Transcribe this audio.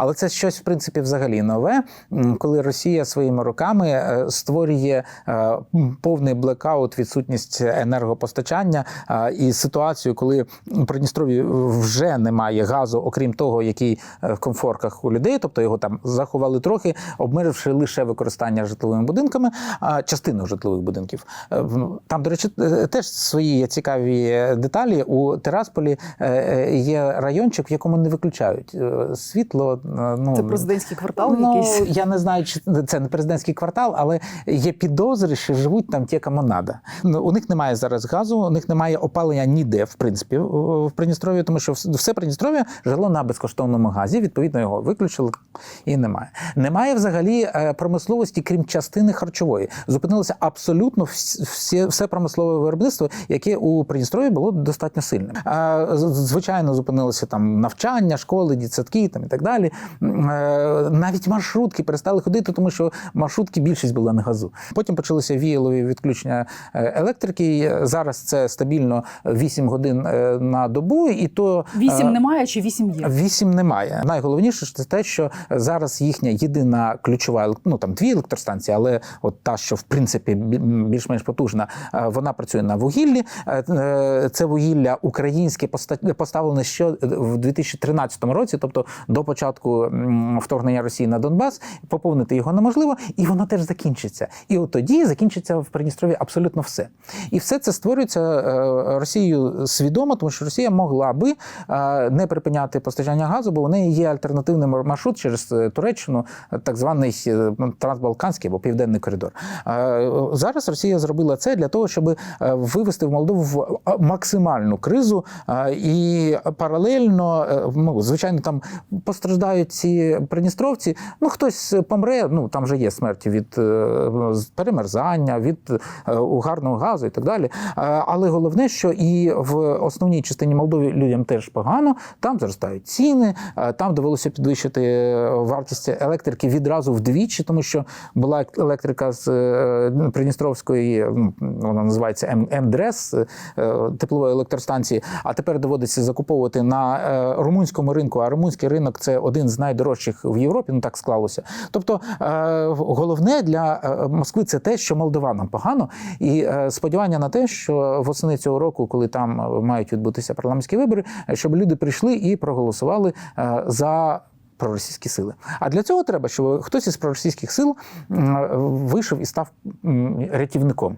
Але це щось в принципі взагалі нове, коли Росія своїми руками е, створює е, повний блекаут, відсутність енергопостачання і ситуацію, коли у Придністров'ї вже немає газу, окрім того, який е, в комфорках у людей, тобто його там заховали трохи, обмеживши лише використання житловими будинками, а частину житлових будинків. Там, до речі, теж свої цікаві деталі. У Терасполі є райончик, в якому не виключають світло. Е, Ну, Це президентський квартал Ну, якийсь. я не знаю, чи це не президентський квартал, але є підозри, що живуть там ті, кому надо. Ну, у них немає зараз газу, у них немає опалення ніде, в принципі, в в Придністров'ї, тому що все Придністров'я жило на безкоштовному газі. Відповідно, його виключили і немає. Немає взагалі е, промисловості, крім частини харчової. Зупинилося абсолютно всі, все промислове виробництво, яке у Придністров'ї було достатньо сильним. Е, Звичайно, зупинилося там навчання, школи, дітсадки там і так далі. Е, Навіть маршрутки перестали ходити, тому що маршрутки більшість була на газу. Потім почалися віялові відключення е, електрики. Зараз це стабільно 8 годин е, на добу, і то Вісім е, немає чи вісім є? Вісім немає. Найголовніше це те, що зараз їхня єдина ключова ну там дві електростанції, але от та, що в принципі більш-менш потужна, е, вона працює на вугіллі. Е, е, Це вугілля українське поста- поставлене ще в 2013 році, тобто до початку м, вторгнення Росії на Донбас. Поповнити його неможливо, і воно теж закінчиться. І от тоді закінчиться в Придністров'ї абсолютно все. І все це створюється е, Росією свідомо, тому що Росія могла би е, не припиняти постачання газу, бо у неї є альтернативний маршрут через е, Туреччину, так званий трансбалканський або південний коридор. Зараз Росія зробила це для того, щоб вивести в Молдову в максимальну кризу і паралельно, ну, звичайно, там постраждають ці придністровці. Ну хтось помре. Ну там вже є смерті від е, перемерзання, від е, угарного газу і так далі. Е, Але головне, що і в основній частині Молдови людям теж погано. Там зростають ціни, там довелося підвищити вартість електрики відразу вдвічі, тому що була електрика з Придністровської, ну, вона називається МДРЕС, теплової електростанції. А тепер доводиться закуповувати на румунському ринку. А румунський ринок це один з найдорожчих в Європі. Ну так склалося. Тобто е, головне для е, Москви це те, що молдованам погано, і е, сподівання на те, що восени цього року, коли там мають відбутися парламентські вибори, щоб люди прийшли і проголосували за. Проросійські сили. А для цього треба, щоб хтось із проросійських сил вийшов і став рятівником.